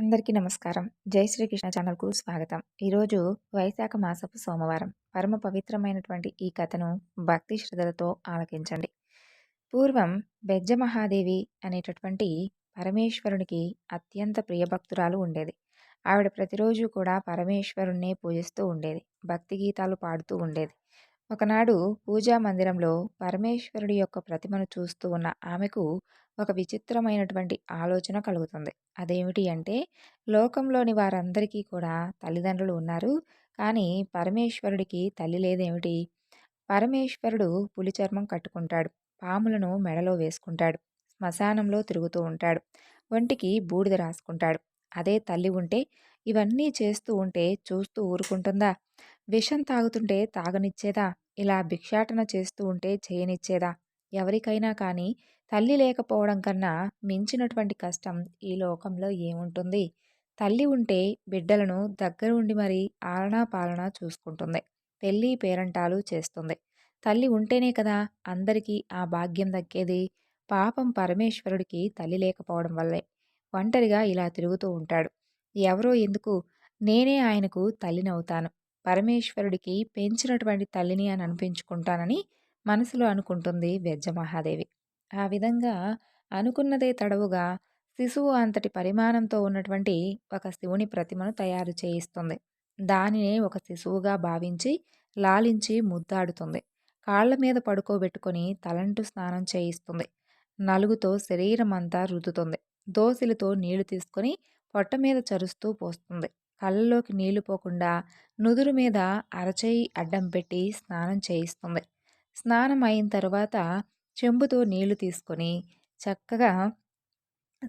అందరికీ నమస్కారం. జై శ్రీకృష్ణ ఛానల్కు స్వాగతం. ఈరోజు వైశాఖ మాసపు సోమవారం. పరమ పవిత్రమైనటువంటి ఈ కథను భక్తి శ్రద్ధలతో ఆలకించండి. పూర్వం బెజ్జ మహాదేవి అనేటటువంటి పరమేశ్వరునికి అత్యంత ప్రియభక్తురాలు ఉండేది. ఆవిడ ప్రతిరోజు కూడా పరమేశ్వరుణ్ణే పూజిస్తూ ఉండేది. భక్తి గీతాలు పాడుతూ ఉండేది. ఒకనాడు పూజా మందిరంలో పరమేశ్వరుడి యొక్క ప్రతిమను చూస్తూ ఉన్న ఆమెకు ఒక విచిత్రమైనటువంటి ఆలోచన కలుగుతుంది. అదేమిటి అంటే లోకంలోని వారందరికీ కూడా తల్లిదండ్రులు ఉన్నారు. కానీ పరమేశ్వరుడికి తల్లి లేదేమిటి? పరమేశ్వరుడు పులి చర్మం కట్టుకుంటాడు. పాములను మెడలో వేసుకుంటాడు. శ్మశానంలో తిరుగుతూ ఉంటాడు. ఒంటికి బూడిద రాసుకుంటాడు. అదే తల్లి ఉంటే ఇవన్నీ చేస్తూ ఉంటే చూస్తూ ఊరుకుంటుందా? విషం తాగుతుంటే తాగనిచ్చేదా? ఇలా భిక్షాటన చేస్తూ ఉంటే చేయనిచ్చేదా? ఎవరికైనా కానీ తల్లి లేకపోవడం కన్నా మించినటువంటి కష్టం ఈ లోకంలో ఏముంటుంది? తల్లి ఉంటే బిడ్డలను దగ్గర ఉండి మరి ఆలనా పాలన చూసుకుంటుంది. పెళ్ళి పేరంటాలు చేస్తుంది. తల్లి ఉంటేనే కదా అందరికీ ఆ భాగ్యం దక్కేది? పాపం పరమేశ్వరుడికి తల్లి లేకపోవడం వల్లే. ఒంటరిగా ఇలా తిరుగుతూ ఉంటాడు. ఎవరో ఎందుకు? నేనే ఆయనకు తల్లినవుతాను. పరమేశ్వరుడికి పెంచినటువంటి తల్లిని అని అనిపించుకుంటానని మనసులో అనుకుంటుంది వెజ్జమహాదేవి ఆ విధంగా అనుకున్నదే తడవుగా శిశువు అంతటి పరిమాణంతో ఉన్నటువంటి ఒక శివుని ప్రతిమను తయారు చేయిస్తుంది. దానినే ఒక శిశువుగా భావించి లాలించి ముద్దాడుతుంది. కాళ్ళ మీద పడుకోబెట్టుకొని తలంటు స్నానం చేయిస్తుంది. నలుగుతో శరీరం అంతా రుద్దుతుంది. దోసిలతో నీళ్ళు తీసుకొని పొట్ట మీద చరుస్తూ పోస్తుంది. కళ్ళలోకి నీళ్ళు పోకుండా నుదురు మీద అరచేయి అడ్డం పెట్టి స్నానం చేయిస్తుంది. స్నానం అయిన తర్వాత చెంబుతో నీళ్ళు తీసుకొని చక్కగా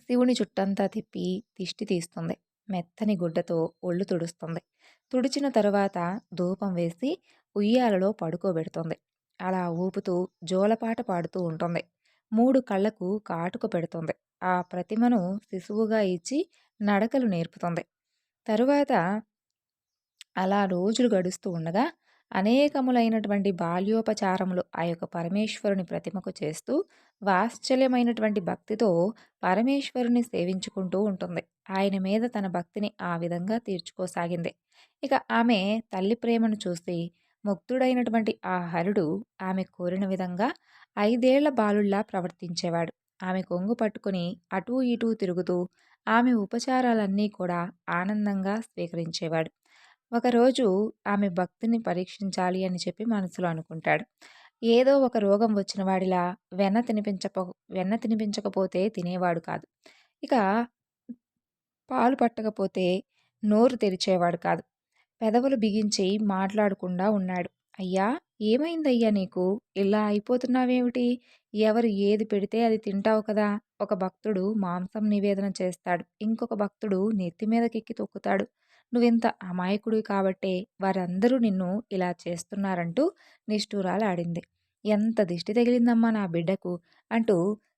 శివుని చుట్టంతా తిప్పి దిష్టి తీస్తుంది. మెత్తని గుడ్డతో ఒళ్ళు తుడుస్తుంది. తుడిచిన తరువాత ధూపం వేసి ఉయ్యాలలో పడుకోబెడుతుంది. అలా ఊపుతూ జోలపాట పాడుతూ ఉంటుంది. మూడు కళ్ళకు కాటుక పెడుతుంది. ఆ ప్రతిమను శిశువుగా ఇచ్చి నడకలు నేర్పుతుంది. తరువాత అలా రోజులు గడుస్తూ ఉండగా అనేకములైనటువంటి బాల్యోపచారములు ఆ యొక్క పరమేశ్వరుని ప్రతిమకు చేస్తూ వాత్సల్యమైనటువంటి భక్తితో పరమేశ్వరుని సేవించుకుంటూ ఉంటుంది. ఆయన మీద తన భక్తిని ఆ విధంగా తీర్చుకోసాగింది. ఇక ఆమె తల్లి ప్రేమను చూసి ముక్తుడైనటువంటి ఆ హరుడు ఆమె కోరిన విధంగా ఐదేళ్ళ బాలుల్లా ప్రవర్తించేవాడు. ఆమె కొంగు పట్టుకుని అటూ ఇటూ తిరుగుతూ ఆమె ఉపచారాలన్నీ కూడా ఆనందంగా స్వీకరించేవాడు. ఒకరోజు ఆమె భక్తిని పరీక్షించాలి అని చెప్పి మనసులో అనుకుంటాడు. ఏదో ఒక రోగం వచ్చిన వాడిలా వెన్న తినిపించపో వెన్న తినిపించకపోతే తినేవాడు కాదు. ఇక పాలు పట్టకపోతే నోరు తెరిచేవాడు కాదు. పెదవులు బిగించి మాట్లాడకుండా ఉన్నాడు. అయ్యా! ఏమైందయ్యా నీకు? ఇలా అయిపోతున్నావేమిటి? ఎవరు ఏది పెడితే అది తింటావు కదా! ఒక భక్తుడు మాంసం నివేదన చేస్తాడు. ఇంకొక భక్తుడు నెత్తి మీదకెక్కి తొక్కుతాడు. నువ్వింత అమాయకుడివి కాబట్టే వారందరూ నిన్ను ఇలా చేస్తున్నారంటూ నిష్ఠూరాలు ఆడింది. ఎంత దిష్టి తగిలిందమ్మా నా బిడ్డకు! అంటూ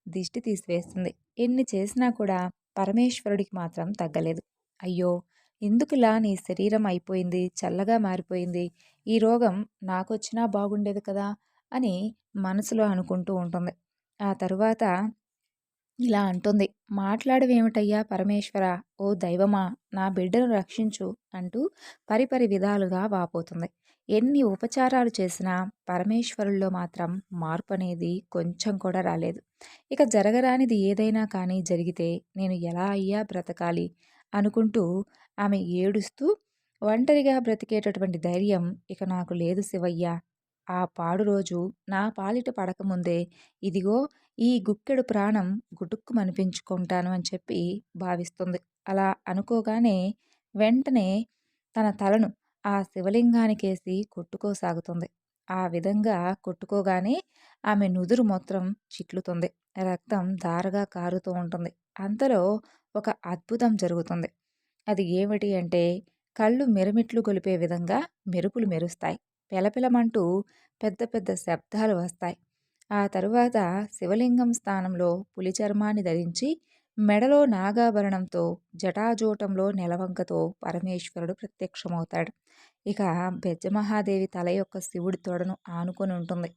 దిష్టి తీసివేస్తుంది. ఎన్ని చేసినా కూడా పరమేశ్వరుడికి మాత్రం తగ్గలేదు. అయ్యో! ఎందుకులా నీ శరీరం అయిపోయింది? చల్లగా మారిపోయింది. ఈ రోగం నాకొచ్చినా బాగుండేది కదా? అని మనసులో అనుకుంటూ ఉంటుంది. ఆ తరువాత ఇలా అంటుంది. మాట్లాడవేమిటయ్యా పరమేశ్వర? ఓ దైవమా నా బిడ్డను రక్షించు అంటూ పరిపరి విధాలుగా వాపోతుంది. ఎన్ని ఉపచారాలు చేసినా పరమేశ్వరుల్లో మాత్రం మార్పు అనేది కొంచెం కూడా రాలేదు. ఇక జరగరానిది ఏదైనా కానీ జరిగితే నేను ఎలా అయ్యా బ్రతకాలి అనుకుంటూ ఆమె ఏడుస్తూ ఒంటరిగా బ్రతికేటటువంటి ధైర్యం ఇక నాకు లేదు శివయ్య. ఆ పాడు రోజు నా పాలిట పడకముందే ఇదిగో ఈ గుక్కెడు ప్రాణం గుటుక్కుమనిపించుకుంటాను అని చెప్పి భావిస్తుంది. అలా అనుకోగానే వెంటనే తన తలను ఆ శివలింగానికేసి కొట్టుకోసాగుతుంది. ఆ విధంగా కొట్టుకోగానే ఆమె నుదురు మొత్తం చిట్లుతుంది. రక్తం దారగా కారుతూ ఉంటుంది. అంతలో ఒక అద్భుతం జరుగుతుంది. అది ఏమిటి అంటే కళ్ళు మిరమిట్లు గొలిపే విధంగా మెరుపులు మెరుస్తాయి. పెలపెలమంటూ పెద్ద పెద్ద శబ్దాలు వస్తాయి. ఆ తరువాత శివలింగం స్థానంలో పులి చర్మాన్ని ధరించి మెడలో నాగాభరణంతో జటాజూటంలో నెలవంకతో పరమేశ్వరుడు ప్రత్యక్షమవుతాడు. ఇక బెజ్జమహాదేవి తల యొక్క శివుడి తొడను ఆనుకొని ఉంటుంది.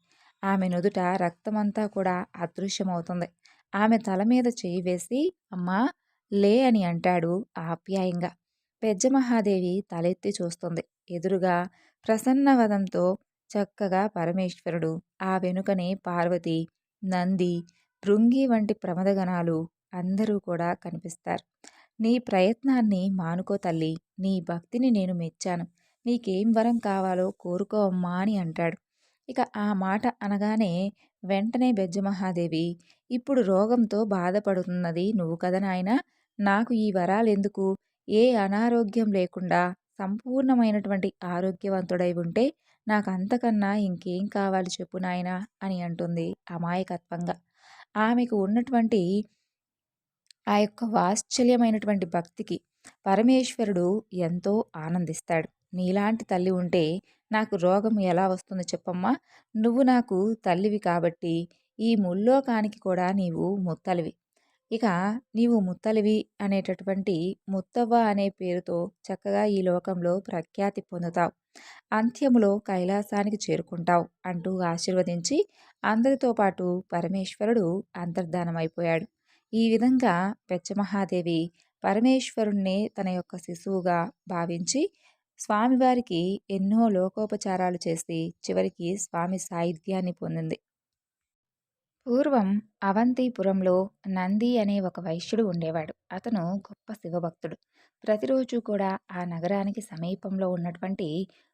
ఆమె నుదుట రక్తమంతా కూడా అదృశ్యమవుతుంది. ఆమె తల మీద చేయి వేసి అమ్మా లే అని అంటాడు ఆప్యాయంగా. పెజ్జమహాదేవి తలెత్తి చూస్తుంది. ఎదురుగా ప్రసన్నవదంతో చక్కగా పరమేశ్వరుడు ఆ వెనుకనే పార్వతి నంది భృంగి వంటి ప్రమదగణాలు అందరూ కూడా కనిపిస్తారు. నీ ప్రయత్నాన్ని మానుకో తల్లి. నీ భక్తిని నేను మెచ్చాను. నీకేం వరం కావాలో కోరుకో అమ్మా అని అంటాడు. ఇక ఆ మాట అనగానే వెంటనే బెజ్జమహాదేవి ఇప్పుడు రోగంతో బాధపడుతున్నది నువ్వు కదా నాయన? నాకు ఈ వరాలెందుకు? ఏ అనారోగ్యం లేకుండా సంపూర్ణమైనటువంటి ఆరోగ్యవంతుడై ఉంటే నాకు అంతకన్నా ఇంకేం కావాలి చెప్పు నాయన అని అంటుంది అమాయకత్వంగా. ఆమెకు ఉన్నటువంటి ఆ యొక్క వాత్సల్యమైనటువంటి భక్తికి పరమేశ్వరుడు ఎంతో ఆనందిస్తాడు. నీలాంటి తల్లి ఉంటే నాకు రోగం ఎలా వస్తుందో చెప్పమ్మా? నువ్వు నాకు తల్లివి కాబట్టి ఈ ముల్లోకానికి కూడా నీవు ముత్తలివి. ఇక నీవు ముత్తలివి అనేటటువంటి ముత్తవ్వ అనే పేరుతో చక్కగా ఈ లోకంలో ప్రఖ్యాతి పొందుతావు. అంత్యములో కైలాసానికి చేరుకుంటావు అంటూ ఆశీర్వదించి అందరితో పాటు పరమేశ్వరుడు అంతర్ధానమైపోయాడు. ఈ విధంగా పెచ్చమహాదేవి పరమేశ్వరుణ్ణే తన యొక్క శిశువుగా భావించి స్వామివారికి ఎన్నో లోకోపచారాలు చేసి చివరికి స్వామి సాహిత్యాన్ని పొందింది. పూర్వం అవంతిపురంలో నంది అనే ఒక వైశ్యుడు ఉండేవాడు. అతను గొప్ప శివభక్తుడు. ప్రతిరోజు కూడా ఆ నగరానికి సమీపంలో ఉన్నటువంటి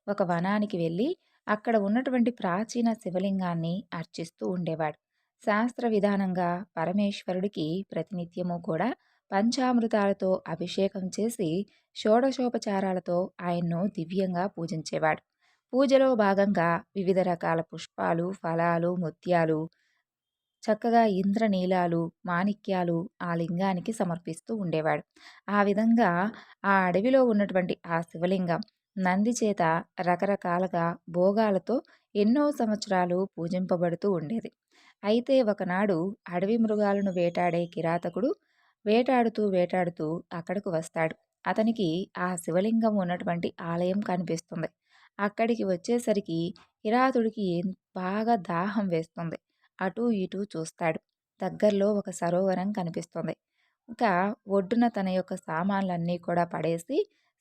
ఒక వనానికి వెళ్ళి అక్కడ ఉన్నటువంటి ప్రాచీన శివలింగాన్ని అర్చిస్తూ ఉండేవాడు. శాస్త్ర విధానంగా పరమేశ్వరుడికి ప్రతినిత్యము కూడా పంచామృతాలతో అభిషేకం చేసి షోడశోపచారాలతో ఆయన్ను దివ్యంగా పూజించేవాడు. పూజలో భాగంగా వివిధ రకాల పుష్పాలు ఫలాలు ముత్యాలు చక్కగా ఇంద్రనీలాలు మాణిక్యాలు ఆ లింగానికి సమర్పిస్తూ ఉండేవాడు. ఆ విధంగా ఆ అడవిలో ఉన్నటువంటి ఆ శివలింగం నంది చేత రకరకాలుగా భోగాలతో ఎన్నో సంవత్సరాలు పూజింపబడుతూ ఉండేది. అయితే ఒకనాడు అడవి మృగాలను వేటాడే కిరాతకుడు వేటాడుతూ వేటాడుతూ అక్కడకు వస్తాడు. అతనికి ఆ శివలింగం ఉన్నటువంటి ఆలయం కనిపిస్తుంది. అక్కడికి వచ్చేసరికి కిరాతుడికి బాగా దాహం వేస్తుంది. అటూ ఇటూ చూస్తాడు. దగ్గరలో ఒక సరోవరం కనిపిస్తుంది. ఇంకా ఒడ్డున తన యొక్క సామాన్లన్నీ కూడా పడేసి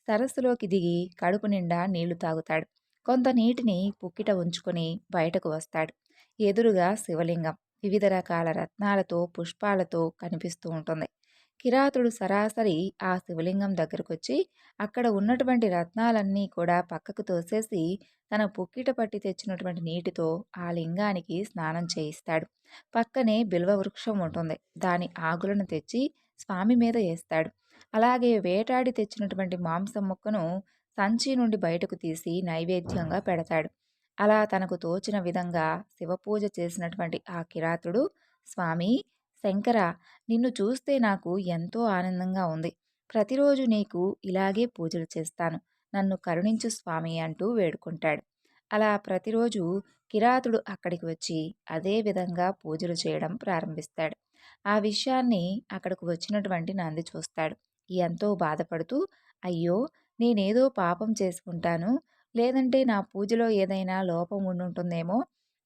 సరస్సులోకి దిగి కడుపు నిండా నీళ్ళు తాగుతాడు. కొంత నీటిని పుక్కిట ఉంచుకొని బయటకు వస్తాడు. ఎదురుగా శివలింగం. వివిధ రకాల రత్నాలతో పుష్పాలతో కనిపిస్తూ ఉంటుంది. కిరాతుడు సరాసరి ఆ శివలింగం దగ్గరకొచ్చి అక్కడ ఉన్నటువంటి రత్నాలన్నీ కూడా పక్కకు తోసేసి తన పుక్కిట పట్టి తెచ్చినటువంటి నీటితో ఆ లింగానికి స్నానం చేయిస్తాడు. పక్కనే బిల్వ వృక్షం ఉంటుంది. దాని ఆకులను తెచ్చి స్వామి మీద వేస్తాడు. అలాగే వేటాడి తెచ్చినటువంటి మాంసం ముక్కను సంచి నుండి బయటకు తీసి నైవేద్యంగా పెడతాడు. అలా తనకు తోచిన విధంగా శివపూజ చేసినటువంటి ఆ కిరాతుడు స్వామి శంకర నిన్ను చూస్తే నాకు ఎంతో ఆనందంగా ఉంది. ప్రతిరోజు నీకు ఇలాగే పూజలు చేస్తాను. నన్ను కరుణించు స్వామి అంటూ వేడుకుంటాడు. అలా ప్రతిరోజు కిరాతుడు అక్కడికి వచ్చి అదే విధంగా పూజలు చేయడం ప్రారంభిస్తాడు. ఆ విషయాన్ని అక్కడికి వచ్చినటువంటి నంది చూస్తాడు. ఎంతో బాధపడుతూ అయ్యో నేనేదో పాపం చేసుకుంటాను. లేదంటే నా పూజలో ఏదైనా లోపం ఉండుంటుందేమో.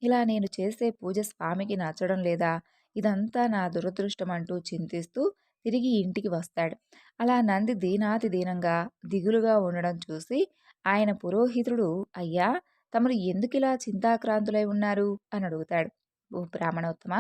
ఇలా నేను చేసే పూజ స్వామికి నచ్చడం లేదా? ఇదంతా నా దురదృష్టం అంటూ చింతిస్తూ తిరిగి ఇంటికి వస్తాడు. అలా నంది దీనాతి దీనంగా దిగులుగా ఉండడం చూసి ఆయన పురోహితుడు అయ్యా తమరు ఎందుకిలా చింతాక్రాంతులై ఉన్నారు? అని అడుగుతాడు. ఓ బ్రాహ్మణోత్తమ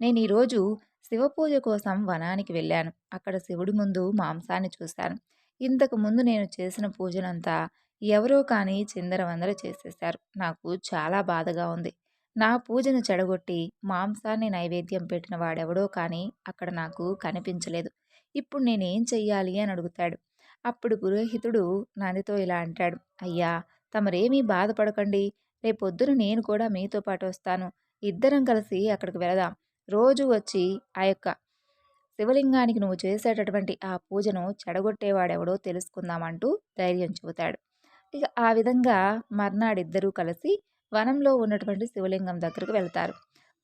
నేను ఈరోజు శివపూజ కోసం వనానికి వెళ్ళాను. అక్కడ శివుడి ముందు మాంసాన్ని చూశాను. ఇంతకు ముందు నేను చేసిన పూజనంతా ఎవరో కానీ చిందరవందర చేసేశారు. నాకు చాలా బాధగా ఉంది. నా పూజను చెడగొట్టి మాంసాన్ని నైవేద్యం పెట్టిన వాడెవడో కానీ అక్కడ నాకు కనిపించలేదు. ఇప్పుడు నేనేం చెయ్యాలి అని అడుగుతాడు. అప్పుడు పురోహితుడు నందితో ఇలా అంటాడు. అయ్యా తమరేమీ బాధపడకండి. రేపొద్దున నేను కూడా మీతో పాటు వస్తాను. ఇద్దరం కలిసి అక్కడికి వెళదాం. రోజు వచ్చి ఆ యొక్క శివలింగానికి నువ్వు చేసేటటువంటి ఆ పూజను చెడగొట్టేవాడెవడో తెలుసుకుందామంటూ ధైర్యం చెబుతాడు ఇక ఆ విధంగా మర్నాడిద్దరూ కలిసి వనంలో ఉన్నటువంటి శివలింగం దగ్గరకు వెళ్తారు.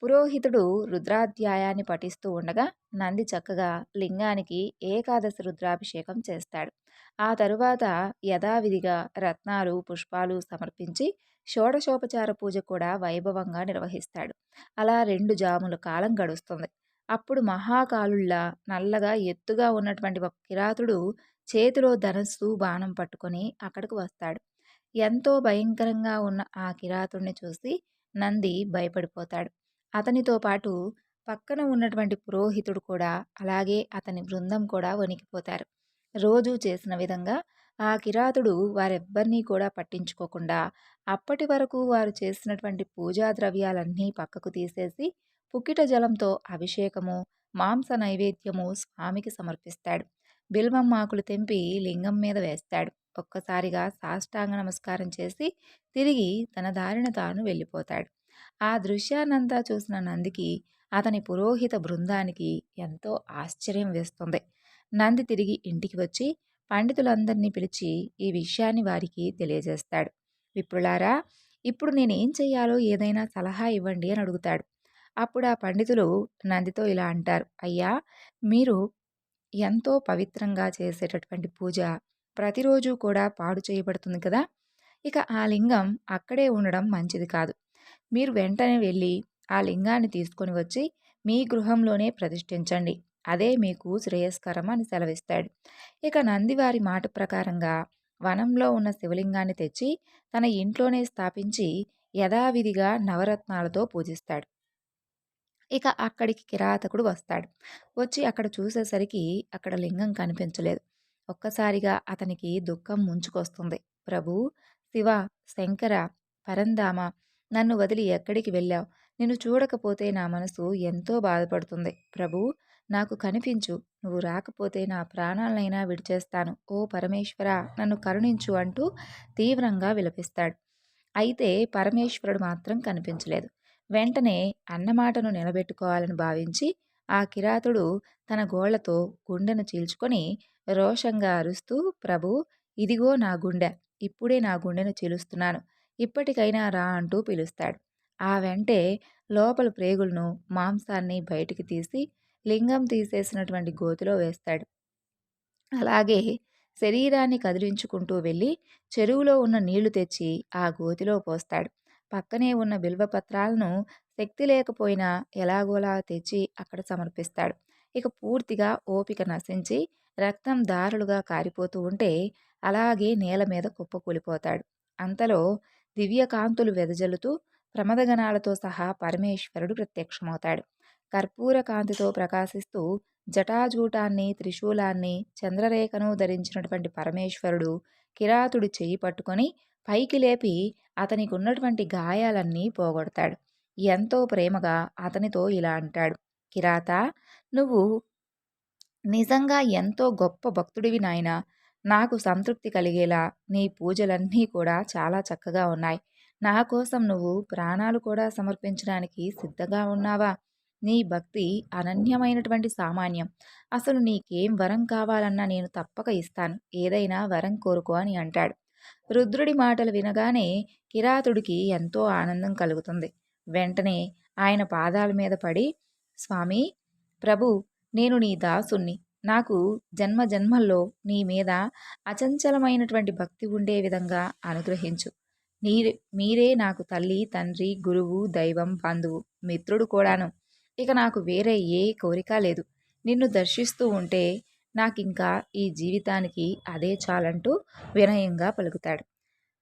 పురోహితుడు రుద్రాధ్యాయాన్ని పఠిస్తూ ఉండగా నంది చక్కగా లింగానికి ఏకాదశి రుద్రాభిషేకం చేస్తాడు. ఆ తరువాత యథావిధిగా రత్నాలు పుష్పాలు సమర్పించి షోడశోపచార పూజ కూడా వైభవంగా నిర్వహిస్తాడు. అలా రెండు జాముల కాలం గడుస్తుంది. అప్పుడు మహాకాలుళ్ళ నల్లగా ఎత్తుగా ఉన్నటువంటి ఒక కిరాతుడు చేతిలో ధనస్సు బాణం పట్టుకొని అక్కడికి వస్తాడు. ఎంతో భయంకరంగా ఉన్న ఆ కిరాతుడిని చూసి నంది భయపడిపోతాడు. అతనితో పాటు పక్కన ఉన్నటువంటి పురోహితుడు కూడా అలాగే అతని బృందం కూడా వణికిపోతారు. రోజు చేసిన విధంగా ఆ కిరాతుడు వారెవ్వరినీ కూడా పట్టించుకోకుండా అప్పటి వరకు వారు చేసినటువంటి పూజా ద్రవ్యాలన్నీ పక్కకు తీసేసి పుకిట జలంతో అభిషేకము మాంస నైవేద్యము స్వామికి సమర్పిస్తాడు. బిల్వం మాకులు తెంపి లింగం మీద వేస్తాడు. ఒక్కసారిగా సాష్టాంగ నమస్కారం చేసి తిరిగి తన దారిన తాను వెళ్ళిపోతాడు. ఆ దృశ్యానంతా చూసిన నందికి అతని పురోహిత బృందానికి ఎంతో ఆశ్చర్యం వేస్తుంది. నంది తిరిగి ఇంటికి వచ్చి పండితులందరినీ పిలిచి ఈ విషయాన్ని వారికి తెలియజేస్తాడు. విప్రులారా ఇప్పుడు నేనేం చెయ్యాలో ఏదైనా సలహా ఇవ్వండి అని అడుగుతాడు. అప్పుడు ఆ పండితులు నందితో ఇలా అంటారు. అయ్యా మీరు ఎంతో పవిత్రంగా చేసేటటువంటి పూజ ప్రతిరోజు కూడా పాడు చేయబడుతుంది కదా! ఇక ఆ లింగం అక్కడే ఉండడం మంచిది కాదు. మీరు వెంటనే వెళ్ళి ఆ లింగాన్ని తీసుకొని వచ్చి మీ గృహంలోనే ప్రతిష్ఠించండి. అదే మీకు శ్రేయస్కరం అని సెలవిస్తాడు. ఇక నందివారి మాట ప్రకారంగా వనంలో ఉన్న శివలింగాన్ని తెచ్చి తన ఇంట్లోనే స్థాపించి యథావిధిగా నవరత్నాలతో పూజిస్తాడు. ఇక అక్కడికి కిరాతకుడు వస్తాడు. వచ్చి అక్కడ చూసేసరికి అక్కడ లింగం కనిపించలేదు. ఒక్కసారిగా అతనికి దుఃఖం ముంచుకొస్తుంది. ప్రభు! శివ శంకర పరంధామ నన్ను వదిలి ఎక్కడికి వెళ్ళావు? నిన్ను చూడకపోతే నా మనసు ఎంతో బాధపడుతుంది. ప్రభు! నాకు కనిపించు. నువ్వు రాకపోతే నా ప్రాణాలనైనా విడిచేస్తాను. ఓ పరమేశ్వర నన్ను కరుణించు అంటూ తీవ్రంగా విలపిస్తాడు. అయితే పరమేశ్వరుడు మాత్రం కనిపించలేదు. వెంటనే అన్నమాటను నిలబెట్టుకోవాలని భావించి ఆ కిరాతుడు తన గోళ్ళతో గుండెను చీల్చుకొని రోషంగా అరుస్తూ ప్రభు ఇదిగో నా గుండె. ఇప్పుడే నా గుండెను చీలుస్తున్నాను. ఇప్పటికైనా రా అంటూ పిలుస్తాడు. ఆ వెంటే లోపల ప్రేగులను మాంసాన్ని బయటికి తీసి లింగం తీసేసినటువంటి గోతిలో వేస్తాడు. అలాగే శరీరాన్ని కదిలించుకుంటూ వెళ్ళి చెరువులో ఉన్న నీళ్ళు తెచ్చి ఆ గోతిలో పోస్తాడు. పక్కనే ఉన్న బిల్వపత్రాలను శక్తి లేకపోయినా ఎలాగోలా తెచ్చి అక్కడ సమర్పిస్తాడు. ఇక పూర్తిగా ఓపిక నశించి రక్తం దారులుగా కారిపోతూ ఉంటే అలాగే నేల మీద కుప్పకూలిపోతాడు అంతలో దివ్యకాంతులు వెదజల్లుతూ ప్రమదగణాలతో సహా పరమేశ్వరుడు ప్రత్యక్షమవుతాడు. కర్పూర కాంతితో ప్రకాశిస్తూ జటాజూటాన్ని త్రిశూలాన్ని చంద్రరేఖను ధరించినటువంటి పరమేశ్వరుడు కిరాతుడి చెయ్యి పట్టుకొని పైకి లేపి అతనికి ఉన్నటువంటి గాయాలన్నీ పోగొడతాడు. ఎంతో ప్రేమగా అతనితో ఇలా అంటాడు. కిరాత నువ్వు నిజంగా ఎంతో గొప్ప భక్తుడివి నాయన. నాకు సంతృప్తి కలిగేలా నీ పూజలన్నీ కూడా చాలా చక్కగా ఉన్నాయి. నా కోసం నువ్వు ప్రాణాలు కూడా సమర్పించడానికి సిద్ధంగా ఉన్నావా? నీ భక్తి అనన్యమైనటువంటి సామాన్యం. అసలు నీకేం వరం కావాలన్నా నేను తప్పక ఇస్తాను. ఏదైనా వరం కోరుకో అని అంటాడు. రుద్రుడి మాటలు వినగానే కిరాతుడికి ఎంతో ఆనందం కలుగుతుంది. వెంటనే ఆయన పాదాల మీద పడి స్వామి ప్రభు నేను నీ దాసుణ్ణి. నాకు జన్మ జన్మల్లో నీ మీద అచంచలమైనటువంటి భక్తి ఉండే విధంగా అనుగ్రహించు. నీరే మీరే నాకు తల్లి తండ్రి గురువు దైవం బంధువు మిత్రుడు కూడాను. ఇక నాకు వేరే ఏ కోరిక లేదు. నిన్ను దర్శిస్తూ ఉంటే నాకింకా ఈ జీవితానికి అదే చాలంటూ వినయంగా పలుకుతాడు.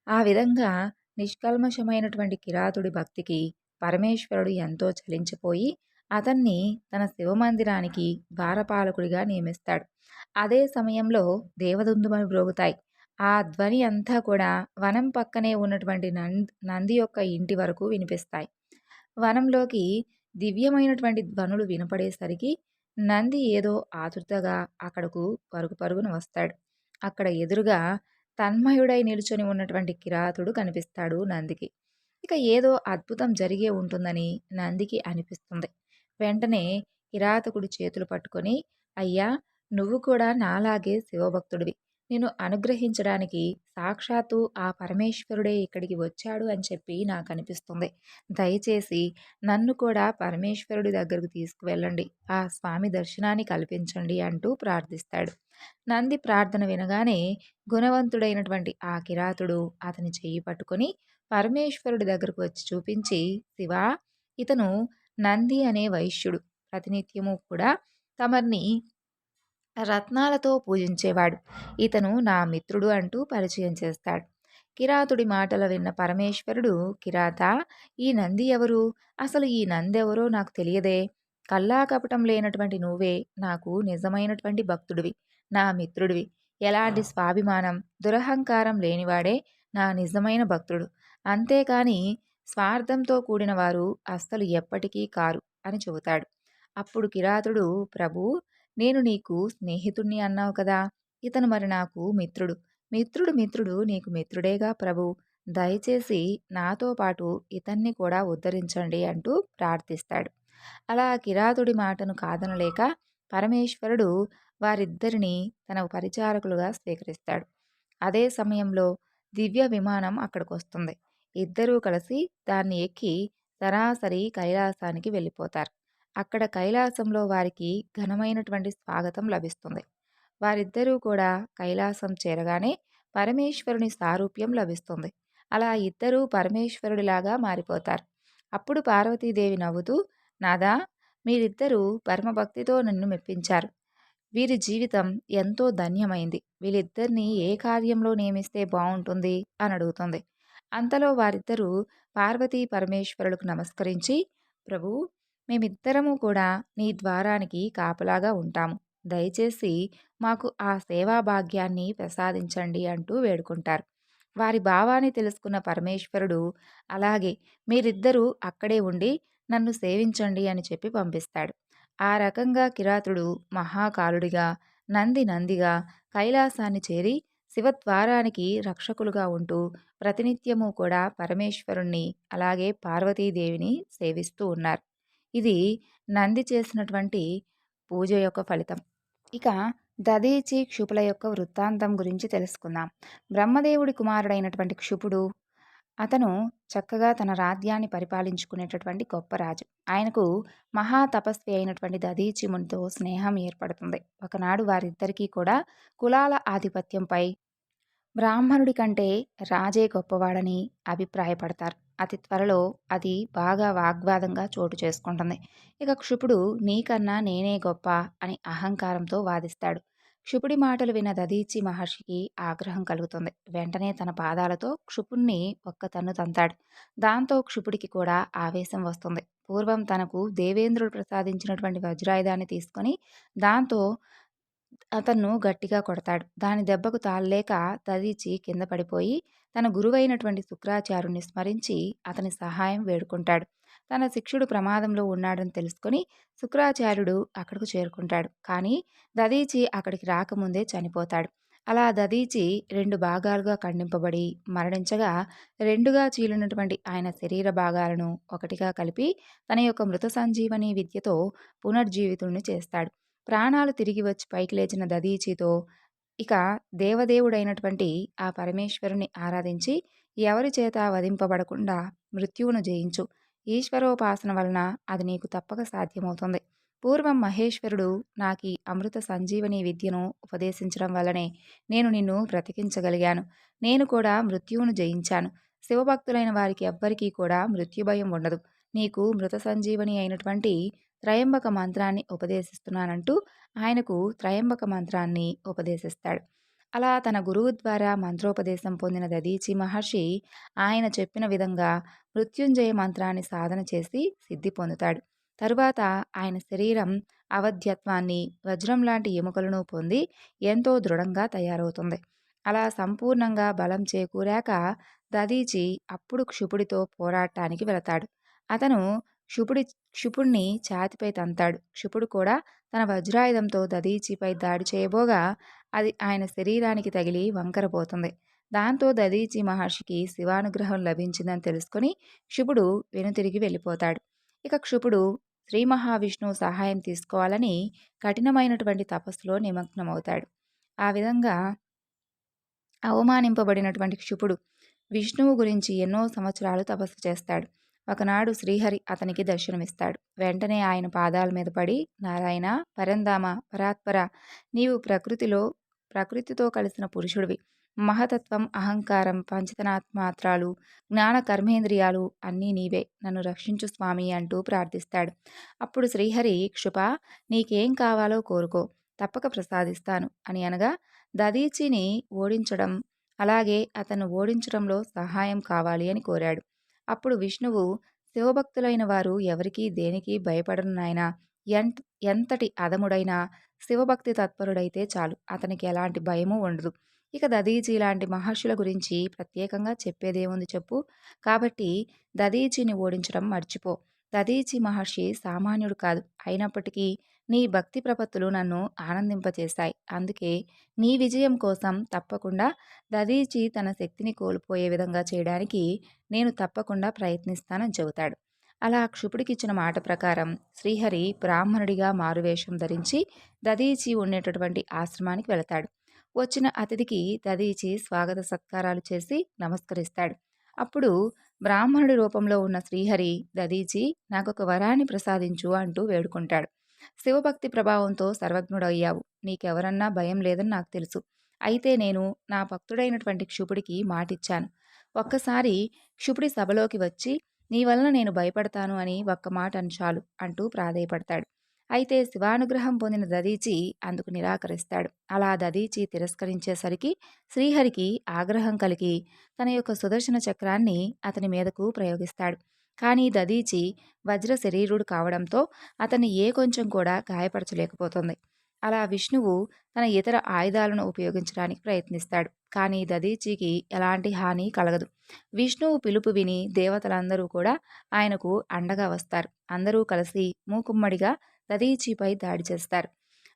ఆ విధంగా నిష్కల్మషమైనటువంటి కిరాతుడి భక్తికి పరమేశ్వరుడు ఎంతో చలించిపోయి అతన్ని తన శివమందిరానికి ద్వారపాలకుడిగా నియమిస్తాడు. అదే సమయంలో దేవదుందుమలు బ్రోగుతాయి ఆ ధ్వని అంతా కూడా వనం పక్కనే ఉన్నటువంటి నంద్ నంది యొక్క ఇంటి వరకు వినిపిస్తాయి. వనంలోకి దివ్యమైనటువంటి ధ్వనులు వినపడేసరికి నంది ఏదో ఆతృతగా అక్కడకు పరుగు పరుగున వస్తాడు. అక్కడ ఎదురుగా తన్మయుడై నిలుచొని ఉన్నటువంటి కిరాతుడు కనిపిస్తాడు నందికి. ఇక ఏదో అద్భుతం జరిగే ఉంటుందని నందికి అనిపిస్తుంది. వెంటనే కిరాతకుడి చేతులు పట్టుకొని అయ్యా నువ్వు కూడా నాలాగే శివభక్తుడివి. నేను అనుగ్రహించడానికి సాక్షాత్తు ఆ పరమేశ్వరుడే ఇక్కడికి వచ్చాడు అని చెప్పి నాకు అనిపిస్తుంది. దయచేసి నన్ను కూడా పరమేశ్వరుడి దగ్గరకు తీసుకువెళ్ళండి. ఆ స్వామి దర్శనాన్ని కల్పించండి అంటూ ప్రార్థిస్తాడు. నంది ప్రార్థన వినగానే గుణవంతుడైనటువంటి ఆ కిరాతుడు అతని చెయ్యి పట్టుకొని పరమేశ్వరుడి దగ్గరకు వచ్చి చూపించి శివా ఇతను నంది అనే వైశ్యుడు. ప్రతినిత్యము కూడా తమర్ని రత్నాలతో పూజించేవాడు. ఇతను నా మిత్రుడు అంటూ పరిచయం చేస్తాడు. కిరాతుడి మాటలు విన్న పరమేశ్వరుడు కిరాత ఈ నంది ఎవరు? అసలు ఈ నంది ఎవరో నాకు తెలియదే. కల్లా కపటం లేనటువంటి నువ్వే. నాకు నిజమైనటువంటి భక్తుడివి. నా మిత్రుడివి. ఎలాంటి స్వాభిమానం దురహంకారం లేనివాడే నా నిజమైన భక్తుడు. అంతేకాని స్వార్థంతో కూడిన వారు అస్సలు ఎప్పటికీ కారు అని చెబుతాడు. అప్పుడు కిరాతుడు ప్రభు నేను నీకు స్నేహితుణ్ణి అన్నావు కదా! ఇతను మరి నాకు మిత్రుడు. మిత్రుడు మిత్రుడు నీకు మిత్రుడేగా ప్రభు! దయచేసి నాతో పాటు ఇతన్ని కూడా ఉద్ధరించండి అంటూ ప్రార్థిస్తాడు. అలా కిరాతుడి మాటను కాదనలేక పరమేశ్వరుడు వారిద్దరిని తన పరిచారకులుగా స్వీకరిస్తాడు. అదే సమయంలో దివ్య విమానం అక్కడికి వస్తుంది ఇద్దరూ కలిసి దాన్ని ఎక్కి సరాసరి కైలాసానికి వెళ్ళిపోతారు. అక్కడ కైలాసంలో వారికి ఘనమైనటువంటి స్వాగతం లభిస్తుంది. వారిద్దరూ కూడా కైలాసం చేరగానే పరమేశ్వరుని సారూప్యం లభిస్తుంది. అలా ఇద్దరూ పరమేశ్వరుడిలాగా మారిపోతారు. అప్పుడు పార్వతీదేవి నవ్వుతూ నాదా మీరిద్దరూ పరమభక్తితో నన్ను మెప్పించారు. వీరి జీవితం ఎంతో ధన్యమైంది. వీళ్ళిద్దరినీ ఏ కార్యంలో నియమిస్తే బాగుంటుంది అని అడుగుతుంది. అంతలో వారిద్దరూ పార్వతీ పరమేశ్వరులకు నమస్కరించి ప్రభు మేమిద్దరము కూడా నీ ద్వారానికి కాపలాగా ఉంటాము. దయచేసి మాకు ఆ సేవా భాగ్యాన్ని ప్రసాదించండి అంటూ వేడుకుంటారు. వారి భావాన్ని తెలుసుకున్న పరమేశ్వరుడు అలాగే మీరిద్దరూ అక్కడే ఉండి నన్ను సేవించండి అని చెప్పి పంపిస్తాడు. ఆ రకంగా కిరాతుడు మహాకాలుడిగా నంది నందిగా కైలాసాన్ని చేరి శివద్వారానికి రక్షకులుగా ఉంటూ ప్రతినిత్యము కూడా పరమేశ్వరుణ్ణి అలాగే పార్వతీదేవిని సేవిస్తూ ఉన్నారు. ఇది నంది చేసినటువంటి పూజ యొక్క ఫలితం. ఇక దదీచి క్షుపుల యొక్క వృత్తాంతం గురించి తెలుసుకుందాం. బ్రహ్మదేవుడి కుమారుడైనటువంటి క్షుపుడు అతను చక్కగా తన రాజ్యాన్ని పరిపాలించుకునేటటువంటి గొప్ప రాజు. ఆయనకు మహా తపస్వి అయినటువంటి దదీచిమునితో స్నేహం ఏర్పడుతుంది. ఒకనాడు వారిద్దరికీ కూడా కులాల ఆధిపత్యంపై బ్రాహ్మణుడి కంటే రాజే గొప్పవాడని అభిప్రాయపడతారు. అతి త్వరలో అది బాగా వాగ్వాదంగా చోటు చేసుకుంటుంది. ఇక క్షుపుడు నీకన్నా నేనే గొప్ప అని అహంకారంతో వాదిస్తాడు. క్షుపుడి మాటలు విన్న దదీచి మహర్షికి ఆగ్రహం కలుగుతుంది. వెంటనే తన పాదాలతో క్షుపుణ్ణి ఒక్క తన్ను తంతాడు. దాంతో క్షుపుడికి కూడా ఆవేశం వస్తుంది. పూర్వం తనకు దేవేంద్రుడు ప్రసాదించినటువంటి వజ్రాయుధాన్ని తీసుకొని దాంతో అతన్ను గట్టిగా కొడతాడు. దాని దెబ్బకు తాళలేక దదీచి కింద పడిపోయి తన గురువైనటువంటి శుక్రాచార్యుని స్మరించి అతని సహాయం వేడుకుంటాడు. తన శిక్షుడు ప్రమాదంలో ఉన్నాడని తెలుసుకొని శుక్రాచార్యుడు అక్కడకు చేరుకుంటాడు. కానీ దదీచి అక్కడికి రాకముందే చనిపోతాడు. అలా దదీచి రెండు భాగాలుగా ఖండింపబడి మరణించగా రెండుగా చీలినటువంటి ఆయన శరీర భాగాలను ఒకటిగా కలిపి తన యొక్క మృత సంజీవని విద్యతో పునర్జీవితుడిని చేస్తాడు. ప్రాణాలు తిరిగి వచ్చి పైకి లేచిన దదీచితో ఇక దేవదేవుడైనటువంటి ఆ పరమేశ్వరుని ఆరాధించి ఎవరి చేత వధింపబడకుండా మృత్యువును జయించు. ఈశ్వరోపాసన వలన అది నీకు తప్పక సాధ్యమవుతుంది. పూర్వం మహేశ్వరుడు నాకు అమృత సంజీవని విద్యను ఉపదేశించడం వల్లనే నేను నిన్ను బ్రతికించగలిగాను. నేను కూడా మృత్యువును జయించాను. శివభక్తులైన వారికి ఎవ్వరికీ కూడా మృత్యుభయం ఉండదు. నీకు మృత సంజీవని అయినటువంటి త్రయంబక మంత్రాన్ని ఉపదేశిస్తున్నానంటూ ఆయనకు త్రయంబక మంత్రాన్ని ఉపదేశిస్తాడు. అలా తన గురువు ద్వారా మంత్రోపదేశం పొందిన దదీచి మహర్షి ఆయన చెప్పిన విధంగా మృత్యుంజయ మంత్రాన్ని సాధన చేసి సిద్ధి పొందుతాడు. తరువాత ఆయన శరీరం అవధ్యత్వాన్ని వజ్రం లాంటి ఎముకలను పొంది ఎంతో దృఢంగా తయారవుతుంది. అలా సంపూర్ణంగా బలం చేకూరాక దదీచి అప్పుడు క్షిపుడితో పోరాటానికి వెళతాడు. అతను క్షుపుడి క్షుపుణ్ణి ఛాతిపై తంతాడు. క్షుపుడు కూడా తన వజ్రాయుధంతో దదీచిపై దాడి చేయబోగా అది ఆయన శరీరానికి తగిలి వంకరపోతుంది దాంతో దదీచి మహర్షికి శివానుగ్రహం లభించిందని తెలుసుకుని క్షుపుడు వెనుతిరిగి వెళ్ళిపోతాడు. ఇక క్షుపుడు శ్రీ మహావిష్ణువు సహాయం తీసుకోవాలని కఠినమైనటువంటి తపస్సులో నిమగ్నమవుతాడు. ఆ విధంగా అవమానింపబడినటువంటి క్షుపుడు విష్ణువు గురించి ఎన్నో సంవత్సరాలు తపస్సు చేస్తాడు. ఒకనాడు శ్రీహరి అతనికి దర్శనమిస్తాడు. వెంటనే ఆయన పాదాల మీద పడి నారాయణ పరందామ పరాత్పర నీవు ప్రకృతిలో ప్రకృతితో కలిసిన పురుషుడివి. మహతత్వం అహంకారం పంచతనాత్మాత్రాలు జ్ఞాన కర్మేంద్రియాలు అన్నీ నీవే. నన్ను రక్షించు స్వామి అంటూ ప్రార్థిస్తాడు. అప్పుడు శ్రీహరి క్షుప నీకేం కావాలో కోరుకో. తప్పక ప్రసాదిస్తాను అని అనగా దదీచిని ఓడించడం అలాగే అతను ఓడించడంలో సహాయం కావాలి అని కోరాడు. అప్పుడు విష్ణువు శివభక్తులైన వారు ఎవరికీ దేనికి భయపడను నాయన. ఎంత ఎంతటి అదముడైనా శివభక్తి తత్పరుడైతే చాలు. అతనికి ఎలాంటి భయము ఉండదు. ఇక దదీచి లాంటి మహర్షుల గురించి ప్రత్యేకంగా చెప్పేదేముంది చెప్పు. కాబట్టి దదీజీని ఓడించడం మర్చిపో. దదీజీ మహర్షి సామాన్యుడు కాదు. అయినప్పటికీ నీ భక్తి ప్రపత్తులు నన్ను ఆనందింపచేశాయి అందుకే నీ విజయం కోసం తప్పకుండా దదీచి తన శక్తిని కోల్పోయే విధంగా చేయడానికి నేను తప్పకుండా ప్రయత్నిస్తానని చెబుతాడు. అలా క్షుపుడికిచ్చిన మాట ప్రకారం శ్రీహరి బ్రాహ్మణుడిగా మారువేషం ధరించి దదీచి ఉండేటటువంటి ఆశ్రమానికి వెళతాడు. వచ్చిన అతిథికి దదీచి స్వాగత సత్కారాలు చేసి నమస్కరిస్తాడు. అప్పుడు బ్రాహ్మణుడి రూపంలో ఉన్న శ్రీహరి దదీచి నాకొక వరాన్ని ప్రసాదించు అంటూ వేడుకుంటాడు. శివభక్తి ప్రభావంతో సర్వజ్ఞుడయ్యావు. నీకెవరన్నా భయం లేదని నాకు తెలుసు. అయితే నేను నా భక్తుడైనటువంటి క్షుపుడికి మాటిచ్చాను. ఒక్కసారి క్షుపుడి సభలోకి వచ్చి నీ వలన నేను భయపడతాను అని ఒక్క మాట అంచాలు అంటూ ప్రాధేయపడతాడు. అయితే శివానుగ్రహం పొందిన దదీచి అందుకు నిరాకరిస్తాడు. అలా దదీచి తిరస్కరించేసరికి శ్రీహరికి ఆగ్రహం కలిగి తన యొక్క సుదర్శన చక్రాన్ని అతని మీదకు ప్రయోగిస్తాడు. కానీ దదీచి వజ్ర శరీరుడు కావడంతో అతన్ని ఏ కొంచెం కూడా గాయపరచలేకపోతుంది. అలా విష్ణువు తన ఇతర ఆయుధాలను ఉపయోగించడానికి ప్రయత్నిస్తాడు. కానీ దదీచికి ఎలాంటి హాని కలగదు. విష్ణువు పిలుపు విని దేవతలందరూ కూడా ఆయనకు అండగా వస్తారు. అందరూ కలిసి మూకుమ్మడిగా దదీచిపై దాడి చేస్తారు.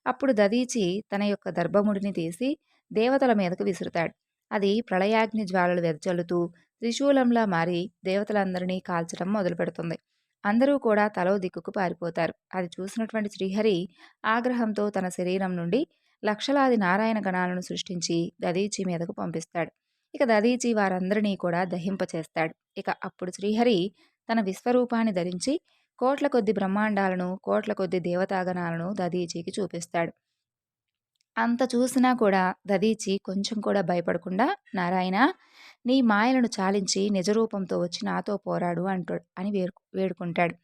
అప్పుడు దదీచి తన యొక్క దర్భముడిని తీసి దేవతల మీదకు విసురుతాడు. అది ప్రళయాగ్ని జ్వాలలు వెదజల్లుతూ త్రిశూలంలా మారి దేవతలందరినీ కాల్చడం మొదలుపెడుతుంది. అందరూ కూడా తలో దిక్కుకు పారిపోతారు. అది చూసినటువంటి శ్రీహరి ఆగ్రహంతో తన శరీరం నుండి లక్షలాది నారాయణ గణాలను సృష్టించి దదీచి మీదకు పంపిస్తాడు. ఇక దదీచి వారందరినీ కూడా దహింపచేస్తాడు. ఇక అప్పుడు శ్రీహరి తన విశ్వరూపాన్ని ధరించి కోట్ల కొద్ది బ్రహ్మాండాలను కోట్ల కొద్ది దేవతాగణాలను దదీచికి చూపిస్తాడు. అంత చూసినా కూడా దదీచి కొంచెం కూడా భయపడకుండా నారాయణ నీ మాయలను చాలించి నిజరూపంతో వచ్చి నాతో పోరాడు అంటాడు అని వేరు వేడుకుంటాడు.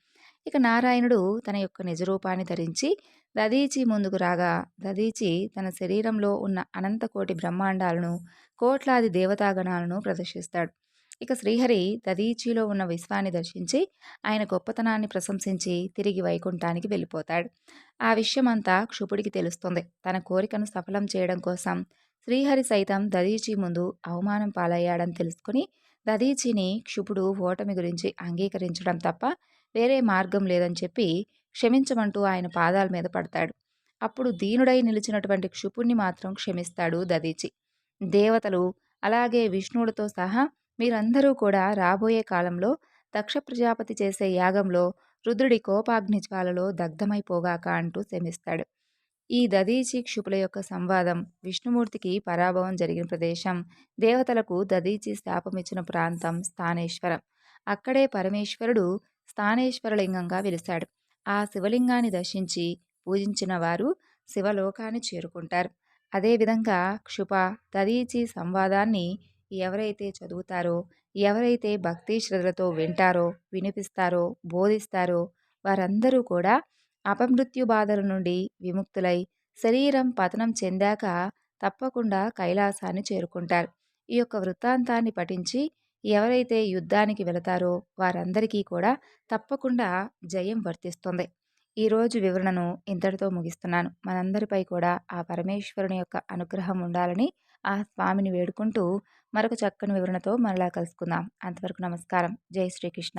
ఇక నారాయణుడు తన యొక్క నిజరూపాన్ని ధరించి దదీచి ముందుకు రాగా దదీచి తన శరీరంలో ఉన్న అనంతకోటి బ్రహ్మాండాలను కోట్లాది దేవతాగణాలను ప్రదర్శిస్తాడు. ఇక శ్రీహరి దదీచిలో ఉన్న విశ్వాన్ని దర్శించి ఆయన గొప్పతనాన్ని ప్రశంసించి తిరిగి వైకుంఠానికి వెళ్ళిపోతాడు. ఆ విషయమంతా క్షుపుడికి తెలుస్తుంది. తన కోరికను సఫలం చేయడం కోసం శ్రీహరి సైతం దదీచి ముందు అవమానం పాలయ్యాడని తెలుసుకుని దదీచిని క్షుపుడు ఓటమి గురించి అంగీకరించడం తప్ప వేరే మార్గం లేదని చెప్పి క్షమించమంటూ ఆయన పాదాల మీద పడతాడు. అప్పుడు దీనుడై నిలిచినటువంటి క్షుపుణ్ణి మాత్రం క్షమిస్తాడు దదీచి. దేవతలు అలాగే విష్ణువులతో సహా మీరందరూ కూడా రాబోయే కాలంలో దక్ష ప్రజాపతి చేసే యాగంలో రుద్రుడి కోపాగ్ని జ్వాలలో దగ్ధమైపోగాక అంటూ శమిస్తాడు ఈ దదీచి క్షుపుల యొక్క సంవాదం విష్ణుమూర్తికి పరాభవం జరిగిన ప్రదేశం. దేవతలకు దదీచి శాపమిచ్చిన ప్రాంతం స్థానేశ్వరం. అక్కడే పరమేశ్వరుడు స్థానేశ్వరలింగంగా వెలిశాడు. ఆ శివలింగాన్ని దర్శించి పూజించిన వారు శివలోకాన్ని చేరుకుంటారు. అదేవిధంగా క్షుప దదీచి సంవాదాన్ని ఎవరైతే చదువుతారో ఎవరైతే భక్తి శ్రద్ధలతో వింటారో వినిపిస్తారో బోధిస్తారో వారందరూ కూడా అపమృత్యు బాధల నుండి విముక్తులై శరీరం పతనం చెందాక తప్పకుండా కైలాసాన్ని చేరుకుంటారు. ఈ యొక్క వృత్తాంతాన్ని పఠించి ఎవరైతే యుద్ధానికి వెళతారో వారందరికీ కూడా తప్పకుండా జయం వర్తిస్తుంది. ఈరోజు వివరణను ఇంతటితో ముగిస్తున్నాను. మనందరిపై కూడా ఆ పరమేశ్వరుని యొక్క అనుగ్రహం ఉండాలని ఆ స్వామిని వేడుకుంటూ మరొక చక్కని వివరణతో మరలా కలుసుకుందాం. అంతవరకు నమస్కారం. జై శ్రీకృష్ణ.